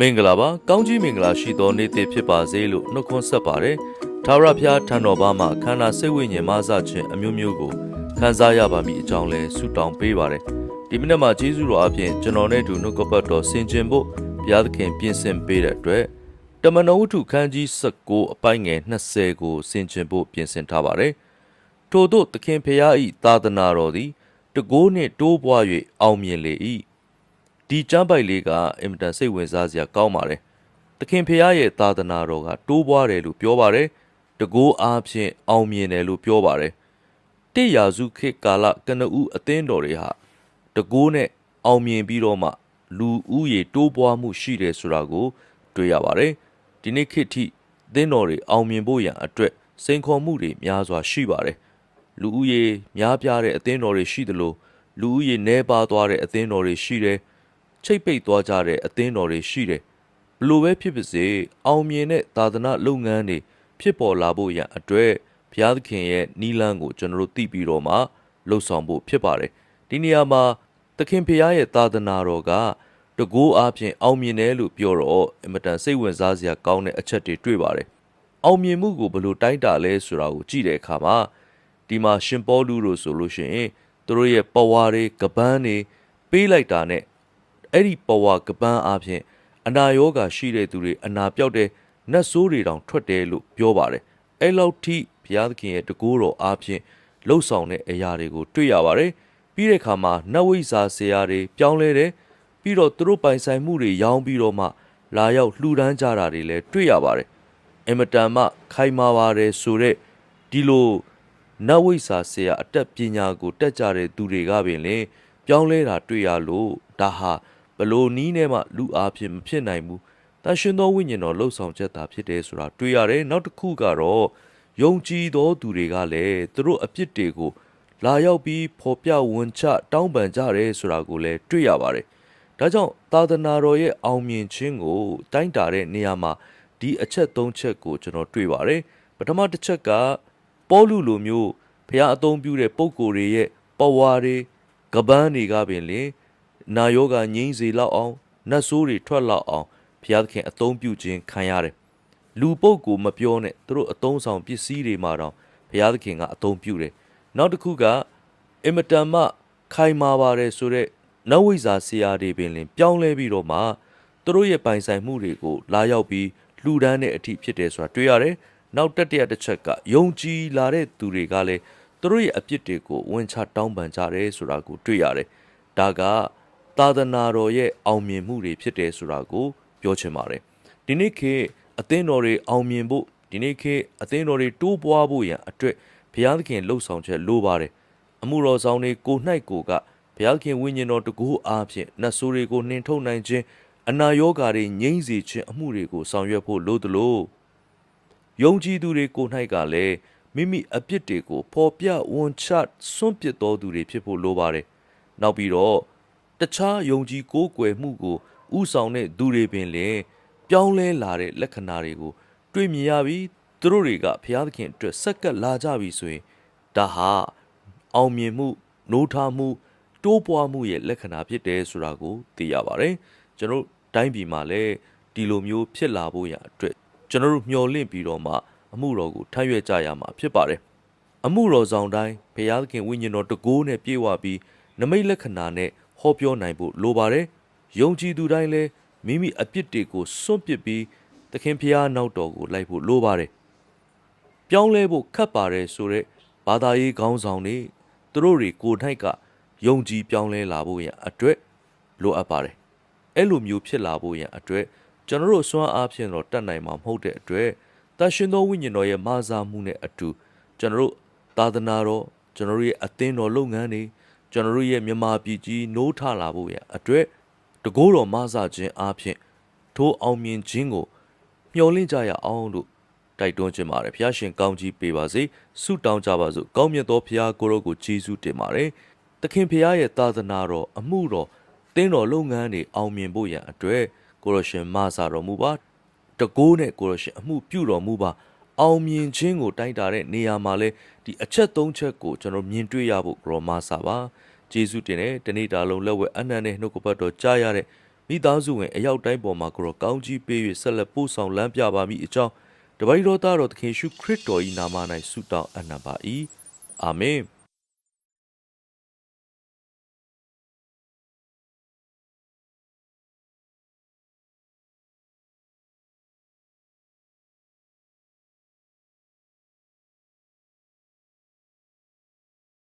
မင်္ဂလာပါကောင်းကြီးမင်္ဂလာရှိသောနေ့တစ်ဖြစ်ပါစေလို့နှုတ်ခွန်းဆက်ပါတယ်သာရဖျားထံတော်ဘာမှာခန္ဓာစိတ်ဝိညာဉ်မဆခြင်းအမျိုးမျိုးကိုခံစားရပါမည်အကြောင်းလဲဆုတောင်းပေးပါတယ်ဒီမိနစ်မှာကျေးဇူးတော်အပြင်ကျွန်တော်နဲ့အတူနှုတ်ကပတ်တော်ဆင်ခြင်ဖို့ဘုရားသခင်ပြင်ဆင်ပေးတဲ့အတွက်တမန်တော်ဝတ္ထုခန်းကြီး19အပိုင်းငယ်20ကိုဆင်ခြင်ဖို့ပြင်ဆင်ထားပါတယ်ထို့သောသခင်ဖျားဤသာသနာတော်သည်တကိုးနှင့်တိုးပွား၍အောင်မြင်လေ၏ ဒီကျမ်းပိုက်လေးကအင်မတန်စိတ်ဝင်စားစရာကောင်းပါတယ်သခင်ဖျားရဲ့သာသနာတော်ကတိုးပွားတယ်လို့ပြောပါတယ်တကိုးအားဖြင့်အောင်မြင်တယ်လို့ပြောပါတယ်တိရာစုခေတ်ကာလကနဦးအသင်းတော်တွေဟာတကိုးနဲ့အောင်မြင်ပြီးတော့မှ လူဦးရေတိုးပွားမှုရှိတယ်ဆိုတာကို တွေ့ရပါတယ်ဒီနေ့ခေတ်ထိအသင်းတော်တွေအောင်မြင်ဖို့ရန်အတွက်စိန်ခေါ်မှုတွေများစွာရှိပါတယ်လူဦးရေများပြားတဲ့အသင်းတော်တွေရှိသလိုလူဦးရေနည်းပါးသွားတဲ့အသင်းတော်တွေရှိတယ် ချိတ်ပိတ်သွားကြတဲ့အသင်းတော်တွေရှိတယ်ဘလို့ပဲဖြစ်ပါစေအောင်မြင်တဲ့သာသနာလုပ်ငန်းတွေဖြစ်ပေါ်လာဖို့ရန်အတွက်ဘုရားသခင်ရဲ့နီလန်းကိုကျွန်တော်တို့သိပြီးတော့မှလှုပ်ဆောင်ဖို့ဖြစ်ပါတယ်ဒီနေရာမှာသခင်ဖျားရဲ့သာသနာတော်ကတကိုးအားဖြင့်အောင်မြင်တယ်လို့ပြောတော့အင်မတန်စိတ်ဝင်စားစရာကောင်းတဲ့အချက်တွေတွေ့ပါတယ်အောင်မြင်မှုကိုဘယ်လိုတိုင်းတာလဲဆိုတာကိုကြည့်တဲ့အခါမှာဒီမှာရှင်ပေါလုတို့ဆိုလို့ရှိရင်သူတို့ရဲ့ပဝါတွေကပန်းတွေပေးလိုက်တာနဲ့ အဲ့ဒီပဝါကပန်းအပြင်အနာရောဂါရှိတဲ့သူတွေအနာပြောက်တဲ့နတ်ဆိုးတွေတောင်ထွက်တယ်လို့ပြောပါတယ်အဲ့လောက်ထိဘုရားသခင်ရဲ့တကူတော်အပြင်လှုပ်ဆောင်တဲ့အရာတွေကိုတွေ့ရပါတယ်ပြီးတဲ့အခါမှာနတ်ဝိဇ္ဇာဆရာတွေပြောင်းလဲတယ်ပြီးတော့သူတို့ပိုင်ဆိုင်မှုတွေရောင်းပြီးတော့မှလာရောက်လှူဒန်းကြတာတွေလည်းတွေ့ရပါတယ်အင်မတန်မှခိုင်မာပါတယ်ဆိုတော့ဒီလိုနတ်ဝိဇ္ဇာဆရာအတက်ပညာကိုတက်ကြတဲ့သူတွေကပင်လင်ပြောင်းလဲတာတွေ့ရလို့ဒါဟာ ဘလို့နီးနဲ့မှလူအားဖြင့်မဖြစ်နိုင်ဘူးတန်ရှင်သောဝိညာဉ်တော်လှုပ်ဆောင်ချက်သာဖြစ်တယ်ဆိုတာတွေ့ရတယ်နောက်တစ်ခုကတော့ယုံကြည်သောသူတွေကလည်းသူတို့အပြစ်တွေကိုလာရောက်ပြီးဖော်ပြဝန်ချတောင်းပန်ကြတယ်ဆိုတာကိုလည်းတွေ့ရပါတယ်ဒါကြောင့်သာသနာတော်ရဲ့အောင်မြင်ခြင်းကို တိုင်းတာတဲ့နေရာမှာဒီအချက်၃ချက်ကိုကျွန်တော်တွေ့ပါတယ်ပထမတစ်ချက်ကပေါလုလိုမျိုးဖះအသုံးပြုတဲ့ပုံကိုယ်တွေရဲ့ပဝါတွေကပန်းတွေကပင်လင် နာယောဂငိမ့်စေလောက်အောင်နတ်ဆိုးတွေထွက်လောက်အောင်ဘုရားသခင်အသုံးပြုခြင်းခံရတယ်လူပုတ်ကိုမပြောနဲ့သူတို့အသုံးဆောင်ပစ္စည်းတွေမှာတော့ဘုရားသခင်ကအသုံးပြုတယ်နောက်တစ်ခုကအင်မတန်မှခိုင်မာပါတယ်ဆိုတော့နတ်ဝိဇ္ဇာဆရာတွေပင်လင် ပြောင်းလဲပြီးတော့မှသူတို့ရဲ့ပိုင်ဆိုင်မှုတွေကိုလာရောက်ပြီးလှူဒန်းတဲ့အထိဖြစ်တယ်ဆိုတာတွေ့ရတယ်နောက်တက်တရတစ်ချက်ကယုံကြည်လာတဲ့သူတွေကလည်းသူတို့ရဲ့အပြစ်တွေကိုဝန်ချတောင်းပန်ကြတယ်ဆိုတာကိုတွေ့ရတယ်ဒါက သာသနာတော်ရဲ့အောင်မြင်မှုတွေဖြစ်တယ်ဆိုတာကိုပြောချင်ပါတယ်ဒီနေ့ခေတ်အသင်းတော်တွေအောင်မြင်ဖို့ဒီနေ့ခေတ်အသင်းတော်တွေတိုးပွားဖို့ရန်အတွက်ဘုရားသခင်လှုပ်ဆောင်ချက်လိုပါတယ်အမှုတော်ဆောင်တွေကိုနှိုက်ကိုကဘုရားသခင်ဝိညာဉ်တော်တကူအားဖြင့်နတ်ဆိုးတွေကိုနှင်ထုတ်နိုင်ခြင်းအနာရောဂါတွေငြိမ့်စေခြင်းအမှုတွေကိုဆောင်ရွက်ဖို့လိုသလိုယုံကြည်သူတွေကိုနှိုက်ကလည်းမိမိအပြစ်တွေကိုဖော်ပြဝန်ချစွန့်ပစ်တော်သူတွေဖြစ်ဖို့လိုပါတယ်နောက်ပြီးတော့ တခြားယုံကြည်ကိုးကွယ်မှုကိုဥဆောင်တဲ့သူတွေပင်လည်းပြောင်းလဲလာတဲ့လက္ခဏာတွေကိုတွေ့မြင်ရပြီးသူတို့တွေကဘုရားသခင်အတွက်ဆက်ကပ်လာကြပြီဆိုရင်ဒါဟာအောင်မြင်မှုနိုးထမှုတိုးပွားမှုရဲ့လက္ခဏာဖြစ်တယ်ဆိုတာကိုသိရပါတယ်ကျွန်တော်တို့တိုင်းပြည်မှာလည်းဒီလိုမျိုးဖြစ်လာဖို့ရအတွက်ကျွန်တော်တို့မျှော်လင့်ပြီးတော့မှအမှုတော်ကိုထမ်းရွက်ကြရမှာဖြစ်ပါတယ်အမှုတော်ဆောင်တိုင်းဘုရားသခင်ဝိညာဉ်တော်တကိုးနဲ့ပြေဝပြီးနမိတ်လက္ခဏာနဲ့ ဟောပြောနိုင်ဖို့လိုပါတယ်။ယုံကြည်သူတိုင်းလည်းမိမိအပြစ်တွေကိုစွန့်ပစ်ပြီးသခင်ဖျားနောက်တော်ကိုလိုက်ဖို့လိုပါတယ်။ပြောင်းလဲဖို့ခက်ပါတယ်ဆိုတော့ဘာသာရေးခေါင်းဆောင်တွေသူတို့တွေကိုယ်၌ကယုံကြည်ပြောင်းလဲလာဖို့ရန်အတွက်လိုအပ်ပါတယ်။အဲ့လိုမျိုးဖြစ်လာဖို့ရန်အတွက်ကျွန်တော်တို့စွမ်းအားဖြင့်တော့တတ်နိုင်မှာမဟုတ်တဲ့အတွက်တန်ရှင်သောဝိညာဉ်တော်ရဲ့မာစာမှုနဲ့အတူကျွန်တော်တို့သာသနာတော်ကျွန်တော်တို့ရဲ့အသင်းတော်လုပ်ငန်းတွေ ကျွန်တော်တို့ရဲ့မြန်မာပြည်ကြီးနိုးထလာဖို့ရန်အတွက်တကိုးတော်မဆခြင်းအားဖြင့်ထိုးအောင်မြင်ခြင်းကိုမျှော်လင့်ကြရအောင်လို့တိုက်တွန်းခြင်းပါတယ်ဖျားရှင်ကောင်းကြီးပေးပါစေဆုတောင်းကြပါစို့ကောင်းမြတ်သောဖျားကိုရောကိုယေရှုတင်ပါတယ်သခင်ဖျားရဲ့သာသနာတော်အမှုတော်တင်းတော်လုပ်ငန်းတွေအောင်မြင်ဖို့ရန်အတွက်ကိုရရှင်မဆတော်မူပါတကိုးနဲ့ကိုရရှင်အမှုပြုတော်မူပါ အောင်မြင်ခြင်းကိုတိုက်တာတဲ့နေရာမှာလဲဒီအချက်၃ချက်ကိုကျွန်တော်မြင်တွေ့ရဖို့ဂရောမဆာပါဂျေစုတင်တဲ့တနေ့တာလုံးလက်ဝဲအနန္တနဲ့နှုတ်ကပတ်တော်ကြားရတဲ့မိမိသားစုဝင်အယောက်တိုင်းပေါ်မှာကိုရောကောင်းကြီးပေး၍ဆက်လက်ပို့ဆောင်လမ်းပြပါမည်အကြောင်းတပည့်တော်သားတော်သခင်ရှုခရစ်တော်၏နာမ၌ဆုတောင်းအပ်နှံပါ၏အာမင်